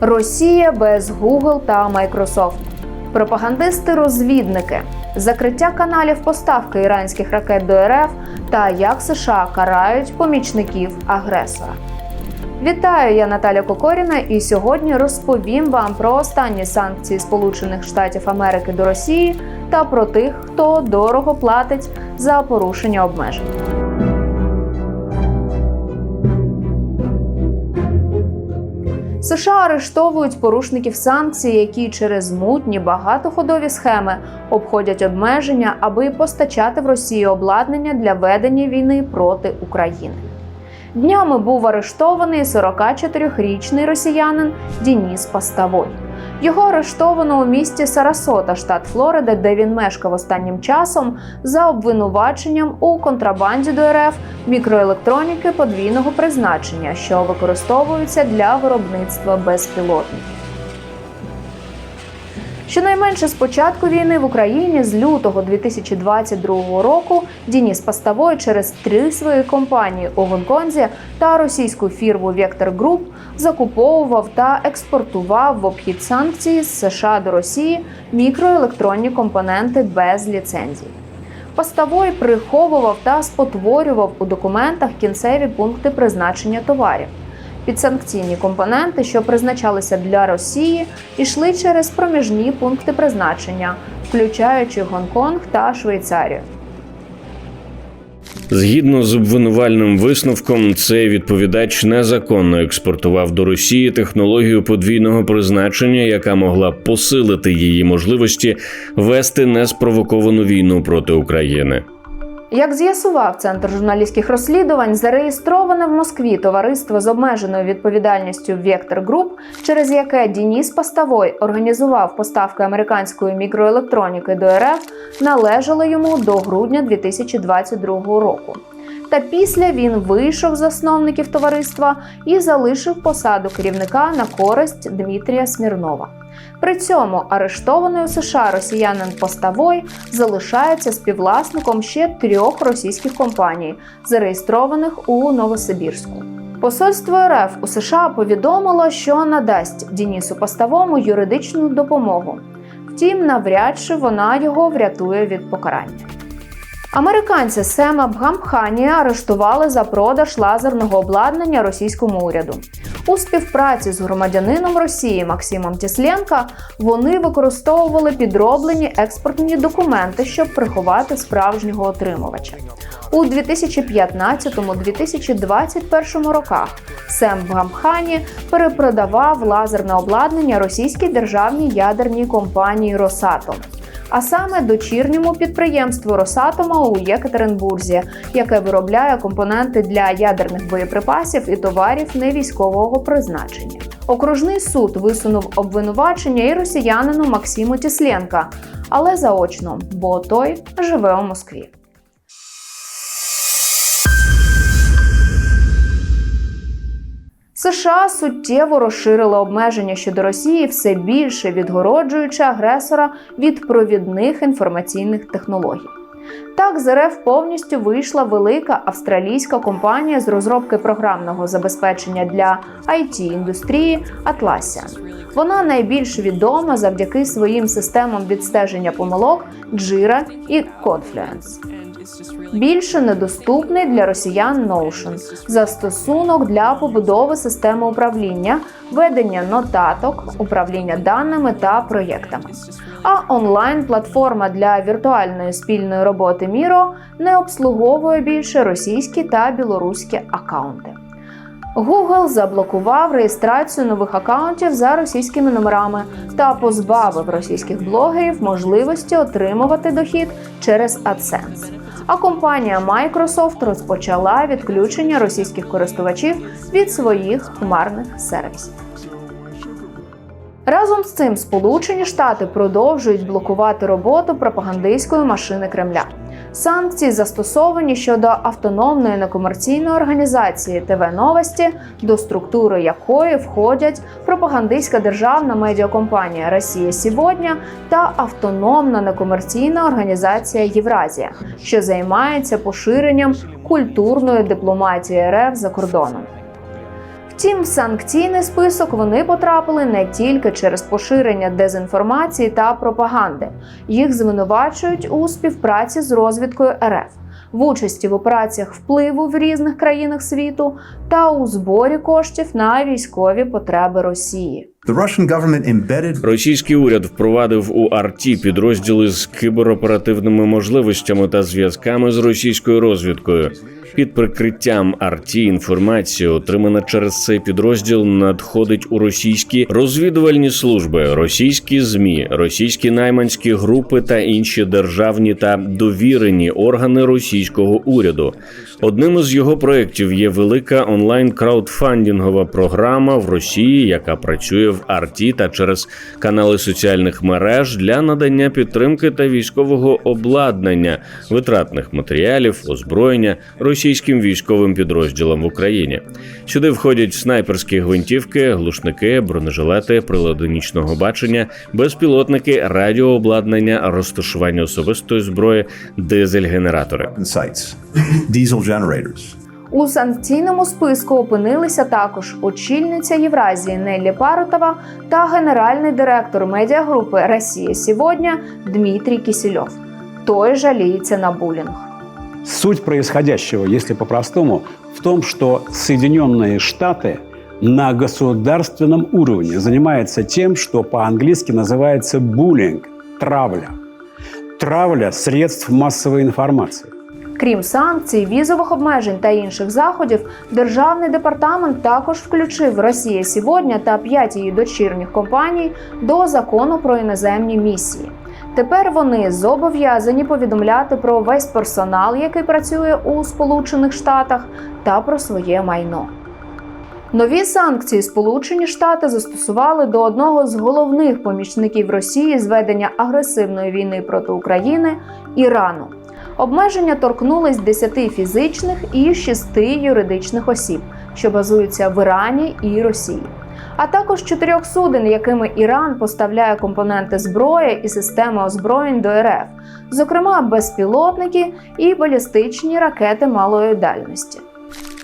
Росія без Google та Microsoft. Пропагандисти-розвідники, закриття каналів поставки іранських ракет до РФ та як США карають помічників агресора. Вітаю, я Наталя Кокоріна, і сьогодні розповім вам про останні санкції Сполучених Штатів Америки до Росії та про тих, хто дорого платить за порушення обмежень. США арештовують порушників санкцій, які через мутні багатоходові схеми обходять обмеження, аби постачати в Росію обладнання для ведення війни проти України. Днями був арештований 44-річний росіянин Дініс Паставой. Його арештовано у місті Сарасота, штат Флорида, де він мешкав останнім часом за обвинуваченням у контрабанді до РФ мікроелектроніки подвійного призначення, що використовуються для виробництва безпілотників. Щонайменше з початку війни в Україні з лютого 2022 року Дініс Паставой через три свої компанії у Гонконзі та російську фірму Вектор Груп закуповував та експортував в обхід санкцій з США до Росії мікроелектронні компоненти без ліцензій. Паставой приховував та спотворював у документах кінцеві пункти призначення товарів. Підсанкційні компоненти, що призначалися для Росії, йшли через проміжні пункти призначення, включаючи Гонконг та Швейцарію. Згідно з обвинувальним висновком, цей відповідач незаконно експортував до Росії технологію подвійного призначення, яка могла посилити її можливості вести неспровоковану війну проти України. Як з'ясував Центр журналістських розслідувань, зареєстроване в Москві товариство з обмеженою відповідальністю Вектор Груп, через яке Дініс Паставой організував поставки американської мікроелектроніки до РФ, належало йому до грудня 2022 року. Та після він вийшов з засновників товариства і залишив посаду керівника на користь Дмитрія Смірнова. При цьому арештований у США росіянин Поставой залишається співвласником ще трьох російських компаній, зареєстрованих у Новосибірську. Посольство РФ у США повідомило, що надасть Дінісу Поставому юридичну допомогу. Втім, навряд чи вона його врятує від покарання. Американці Сема Бгамхані арештували за продаж лазерного обладнання російському уряду. У співпраці з громадянином Росії Максимом Тісленка вони використовували підроблені експортні документи, щоб приховати справжнього отримувача. У 2015-2021 роках Сем Бгамхані перепродавав лазерне обладнання російській державній ядерній компанії Росатом а саме дочірньому підприємству Росатома у Єкатеринбурзі, яке виробляє компоненти для ядерних боєприпасів і товарів невійськового призначення. Окружний суд висунув обвинувачення і росіянину Максиму Тісленка, але заочно, бо той живе у Москві. США суттєво розширили обмеження щодо Росії, все більше відгороджуючи агресора від провідних інформаційних технологій. Так, з РФ повністю вийшла велика австралійська компанія з розробки програмного забезпечення для it індустрії Atlassian. Вона найбільш відома завдяки своїм системам відстеження помилок Jira і Confluence. Більше недоступний для росіян Notion – застосунок для побудови системи управління, ведення нотаток, управління даними та проєктами. А онлайн-платформа для віртуальної спільної роботи Міро не обслуговує більше російські та білоруські акаунти. Google заблокував реєстрацію нових акаунтів за російськими номерами та позбавив російських блогерів можливості отримувати дохід через AdSense. А компанія Microsoft розпочала відключення російських користувачів від своїх хмарних сервісів. Разом з цим Сполучені Штати продовжують блокувати роботу пропагандистської машини Кремля. Санкції застосовані щодо автономної некомерційної організації ТВ Новості, до структури якої входять пропагандистська державна медіакомпанія Росія Сьогодні та автономна некомерційна організація Євразія, що займається поширенням культурної дипломатії РФ за кордоном. Втім, в санкційний список вони потрапили не тільки через поширення дезінформації та пропаганди. Їх звинувачують у співпраці з розвідкою РФ, в участі в операціях впливу в різних країнах світу та у зборі коштів на військові потреби Росії. Російський уряд впровадив у АРТІ підрозділи з кібероперативними можливостями та зв'язками з російською розвідкою. Під прикриттям АРТІ інформація, отримана через цей підрозділ, надходить у російські розвідувальні служби, російські змі, російські найманські групи та інші державні та довірені органи російського уряду. Одним із його проєктів є велика онлайн краудфандингова програма в Росії, яка працює в АРТІ та через канали соціальних мереж для надання підтримки та військового обладнання, витратних матеріалів, озброєння російським військовим підрозділам в Україні. Сюди входять снайперські гвинтівки, глушники, бронежилети, прилади нічного бачення, безпілотники, радіообладнання, розташування особистої зброї, дизель-генератори sites, diesel generators. У санкційному списку опинилися також очільниця Євразії Неллі Паротова та генеральний директор медіагрупи Росія сьогодні Дмитрій Кісільов. Той жаліється на булінг. Суть происходящего, если по-простому, в том, что Соединенные Штаты на государственном уровне занимаются тем, что по-английски называется буллинг, травля. Травля средств массовой информации. Крім санкцій, візових обмежень та інших заходів, державний департамент також включив Росія сьогодні та п'ять її дочірніх компаній до закону про іноземні місії. Тепер вони зобов'язані повідомляти про весь персонал, який працює у Сполучених Штатах, та про своє майно. Нові санкції Сполучені Штати застосували до одного з головних помічників Росії з ведення агресивної війни проти України Ірану. Обмеження торкнулись 10 фізичних і 6 юридичних осіб, що базуються в Ірані і Росії, а також чотирьох суден, якими Іран поставляє компоненти зброї і системи озброєнь до РФ, зокрема безпілотники і балістичні ракети малої дальності.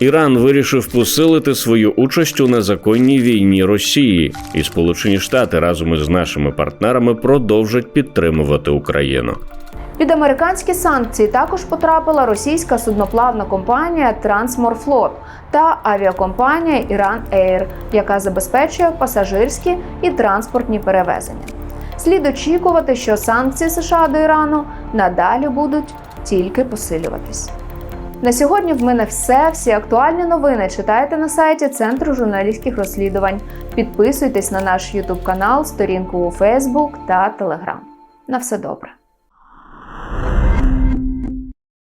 Іран вирішив посилити свою участь у незаконній війні Росії, і Сполучені Штати разом із нашими партнерами продовжать підтримувати Україну. Під американські санкції також потрапила російська судноплавна компанія Трансморфлот та авіакомпанія Iran Air, яка забезпечує пасажирські і транспортні перевезення. Слід очікувати, що санкції США до Ірану надалі будуть тільки посилюватись. На сьогодні в мене все. Всі актуальні новини читайте на сайті Центру журналістських розслідувань. Підписуйтесь на наш YouTube канал, сторінку у Facebook та Telegram. На все добре.